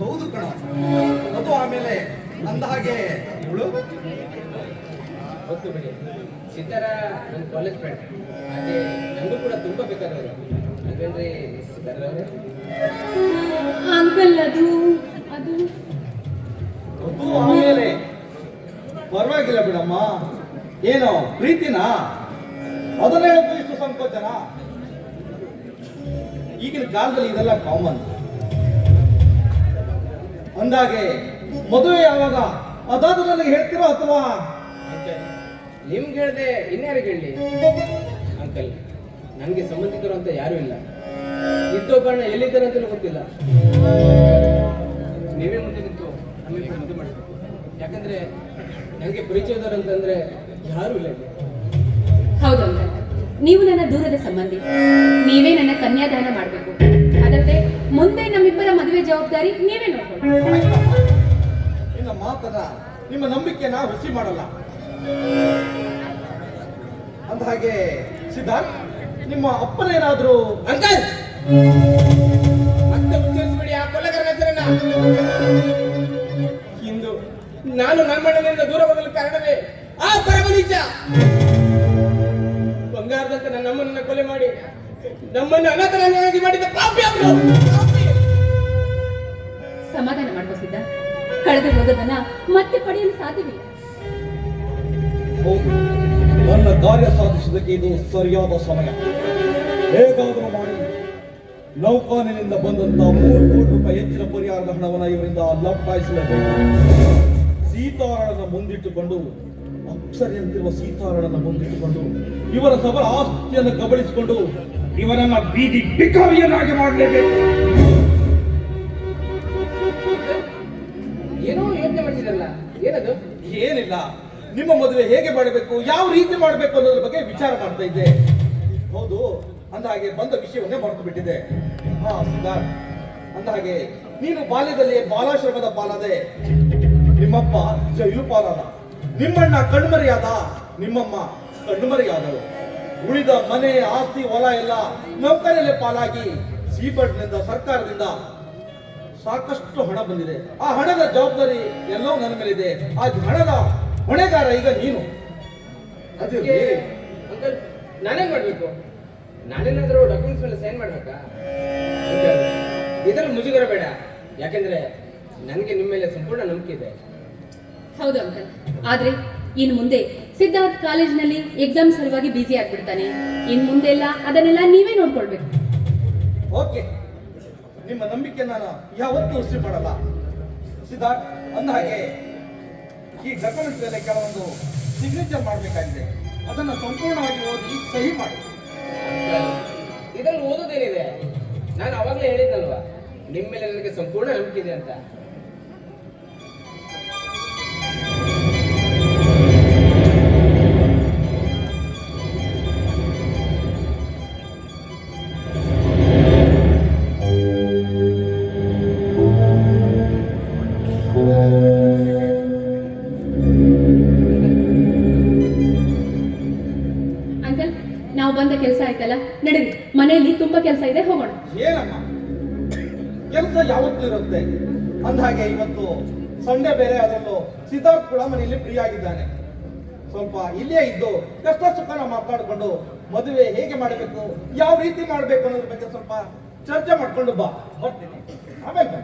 ಹೌದು ಕಣ ಅದು ಆಮೇಲೆ ಅಂದ ಹಾಗೆ ಇವಳು ಗೊತ್ತು ಬಿಡಿ ಸಿತಾರ ನನ್ನ ಕಾಲೇಜ್ ಫ್ರೆಂಡ್ ಹಾಗೆ ನನಗೂ ಕೂಡ ತುಂಬ ಬೇಕಾದವರು ಅಲ್ವೇನ್ರಿ ಸಿತಾರವ್ರೆ ಅದು ಅದು. ಅದು ಆಮೇಲೆ ಪರವಾಗಿಲ್ಲ ಬಿಡಮ್ಮ. ಏನೋ, ಪ್ರೀತಿನ? ಹೇಳೋದು ಇಷ್ಟು ಸಂಕೋಚನ. ಈಗಿನ ಕಾಲದಲ್ಲಿ ಇದೆಲ್ಲ ಕಾಮನ್ ಅಂದಾಗೆ ಮದುವೆ ಯಾವಾಗ? ಅದಾದ ನನಗೆ ಹೇಳ್ತಿರೋ ಅಥವಾ? ನಿಮ್ಗೆ ಹೇಳ್ದೆ ಇನ್ಯಾರಿಗೆ ಹೇಳಿ? ಅಂಕಲ್, ನನಗೆ ಸಂಬಂಧಿಕರು ಅಂತ ಯಾರೂ ಇಲ್ಲ. ಇದ್ದೊಬ್ಬಣ್ಣ ಎಲ್ಲಿದ್ದಾರೆ ಅಂತಲೂ ಗೊತ್ತಿಲ್ಲ. ನೀವೇ ಮುಂದೆ ನಿಂತು ನಮಗೆ ಮದುವೆ ಮಾಡಬೇಕು. ಯಾಕಂದ್ರೆ ನನಗೆ ಪರಿಚಯದವರು ಅಂತಂದ್ರೆ ಯಾರು ಇಲ್ಲ ಇಲ್ಲಿ. ಹೌದು ನೀವು ನನ್ನ ದೂರದ ಸಂಬಂಧಿ. ನೀವೇ ನನ್ನ ಕನ್ಯಾದಾನ ಮಾಡಬೇಕು. ಅದಲ್ಲದೆ ಮುಂದೆ ನಮ್ಮಿಬ್ಬರ ಮದುವೆ ಜವಾಬ್ದಾರಿ ನೀವೇ ನೋಡ್ಕೊಳ್ಳಿ. ನಿಮ್ಮ ಮಾತದ ನಿಮ್ಮ ನಂಬಿಕೆ ನಾವು ಹುಸಿ ಮಾಡಲ್ಲ. ಅಂದ ಹಾಗೆ ಸಿದ್ಧಾರ್ಥ್ ನಿಮ್ಮ ಅಪ್ಪನೇನಾದ್ರೂ ಅಂಕಲ್! ಮತ್ತೆ ಉಚ್ಚರಿಸ್ಬಿಡಿ ಆ ಕೊಲ್ಲಗರ ಹೆಸರನ್ನ. ನಾನು ನಮ್ಮಣ್ಣನಿಂದ ದೂರ ಹೋಗಲು ಕಾರಣವೇ ಆ ಪರಮನಿಜ ಬಂಗಾರದಂತ ನಮ್ಮನ್ನ ಕೊಲೆ ಮಾಡಿ ನಮ್ಮನ್ನು ಅನಾಥರನ್ನಾಗಿ ಮಾಡಿದ ಪಾಪಿ ಅವರು. ಸಮಾಧಾನ ಮಾಡ್ಕೋಸಿದ್ದ ಕಳೆದು ಹೋದದನ್ನ ಮತ್ತೆ ಪಡೆಯಲು ಸಾಧ್ಯವಿಲ್ಲ ನನ್ನ ಕಾರ್ಯ ಸಾಧಿಸುವುದಕ್ಕೆ ಇದು ಸರಿಯಾದ ಸಮಯ. ಹೇಗಾದರೂ ಮಾಡಿ ನೌಕಾನಿನಿಂದ ಬಂದಂತ ಮೂರು ಕೋಟಿ ರೂಪಾಯಿ ಹೆಚ್ಚಿನ ಪರಿಹಾರದ ಹಣವನ್ನು ಇವರಿಂದ ಲಪ್ಟಾಯಿಸಲೇಬೇಕು ಸೀತಾರಾಳನ ಮುಂದಿಟ್ಟುಕೊಂಡು ಅಕ್ಷರಿಯಂತಿರುವ ಸೀತಾರಾಳನ ಮುಂದಿಟ್ಟುಕೊಂಡು ಇವರ ಸಬರ ಆಸ್ತಿಯನ್ನು ಕಬಳಿಸಿಕೊಂಡು ಇವರನ್ನ ಬೀದಿ ಬಿಕಾರಿಯನ್ನಾಗಿ ಮಾಡಲೇಬೇಕು. ಏನೋ ಯೋಚನೆ ಮಾಡಿದಿರಲ್ಲ ಏನದು? ಏನಿಲ್ಲ ನಿಮ್ಮ ಮದುವೆ ಹೇಗೆ ಮಾಡಬೇಕು ಯಾವ ರೀತಿ ಮಾಡಬೇಕು ಅನ್ನೋದ್ರ ಬಗ್ಗೆ ವಿಚಾರ ಮಾಡ್ತಾ ಇದ್ದೆ. ಹೌದು ಅಂದ ಹಾಗೆ ಬಂದ ವಿಷಯವನ್ನೇ ಮರೆತು ಬಿಟ್ಟಿದೆ ಹಾ ಸಿದ್ಧಾರ್ಥ್ ಅಂದ ಹಾಗೆ ನೀನು ಬಾಲ್ಯದಲ್ಲಿ ಬಾಲಾಶ್ರಮದ ಪಾಲಾದೆ ನಿಮ್ಮಪ್ಪ ಜೈಲು ನಿಮ್ಮಣ್ಣ ಕಣ್ಮರಿಯಾದ ನಿಮ್ಮಮ್ಮ ಕಣ್ಮರಿಯಾದಳು. ಉಳಿದ ಮನೆ, ಆಸ್ತಿ, ಹೊಲ ಎಲ್ಲ ನೌಕರಿಯಲ್ಲೇ ಪಾಲಾಗಿ ಸಿಬಟ್ನಿಂದ ಸರ್ಕಾರದಿಂದ ಸಾಕಷ್ಟು ಹಣ ಬಂದಿದೆ. ಆ ಹಣದ ಜವಾಬ್ದಾರಿ ಎಲ್ಲವೂ ನನ್ನ ಮೇಲಿದೆ. ಆ ಹಣದ ಹೊಣೆಗಾರ ಈಗ ನೀನು. ಅದಕ್ಕೆ ನಾನೇನ್ ಮಾಡ್ಬೇಕು? ನಾನೇನಾದ್ರೂ ಡಾಕ್ಯುಮೆಂಟ್ಸ್ ಮೇಲೆ ಸೈನ್ ಮಾಡ್ಬೇಕಾ? ಇದ್ರಲ್ಲಿ ಮುಜುಗರ ಬೇಡ. ಯಾಕೆಂದ್ರೆ ನನಗೆ ನಿಮ್ಮ ಮೇಲೆ ಸಂಪೂರ್ಣ ನಂಬಿಕೆ ಇದೆ. ಹೌದು ಅಂಕಲ್ ಆದ್ರೆ ಇನ್ ಮುಂದೆ ಸಿದ್ಧಾರ್ಥ್ ಕಾಲೇಜ್ನಲ್ಲಿ ಎಕ್ಸಾಮ್ ಸಲುವಾಗಿ ಬಿಜಿ ಆಗ್ಬಿಡ್ತಾನೆ. ಇನ್ ಮುಂದೆ ಎಲ್ಲ ಅದನ್ನೆಲ್ಲ ನೀವೇ ನೋಡ್ಕೊಳ್ಬೇಕು. ಓಕೆ ನಿಮ್ಮ ನಂಬಿಕೆ ನಾನು ಯಾವತ್ತೂ ಹುಸಿ ಮಾಡಲ್ಲ. ಸಿದ್ಧಾರ್ಥ್ ಅಂದ ಹಾಗೆ ಈ ಡಾಕ್ಯುಮೆಂಟ್ ಮೇಲೆ ಕೆಲವೊಂದು ಸಿಗ್ನೇಚರ್ ಮಾಡಬೇಕಾಗಿದೆ. ಅದನ್ನು ಸಂಪೂರ್ಣವಾಗಿ ಓದಿ ಸಹಿ ಮಾಡಿ. ಇದರಲ್ಲಿ ಇದ್ರಲ್ಲಿ ಓದೋದೇನಿದೆ? ನಾನು ಅವಾಗಲೇ ಹೇಳಿದ್ನಲ್ವಾ? ನಿಮ್ಮ ಮೇಲೆ ನನಗೆ ಸಂಪೂರ್ಣ ನಂಬಿಕೆ ಇದೆ ಅಂತ. ನಾವು ಬಂದ ಕೆಲಸ ಆಯ್ತಲ್ಲ ನಡೀರಿ ಮನೆಯಲ್ಲಿ ತುಂಬಾ ಕೆಲಸ ಇದೆ ಹೋಗೋಣ. ಏನಮ್ಮ? ಕೆಲಸ ಯಾವತ್ತೂ ಇರುತ್ತೆ. ಅಂದ ಹಾಗೆ ಇವತ್ತು ಸಂಡೆ ಬೇರೆ ಅದರಲ್ಲೂ ಸಿದ್ಧಾರ್ಥ್ ಕೂಡ ಮನೆಯಲ್ಲಿ ಫ್ರೀ ಆಗಿದ್ದಾನೆ ಸ್ವಲ್ಪ ಇಲ್ಲೇ ಇದ್ದು ಕಷ್ಟ ಸುಖನ ಮಾತಾಡಿಕೊಂಡು ಮದುವೆ ಹೇಗೆ ಮಾಡಬೇಕು ಯಾವ ರೀತಿ ಮಾಡಬೇಕು ಅನ್ನೋದ್ರ ಬಗ್ಗೆ ಸ್ವಲ್ಪ ಚರ್ಚೆ ಮಾಡ್ಕೊಂಡು ಬಾ. ಬರ್ತೀನಿ. ಆಮೇಲೆ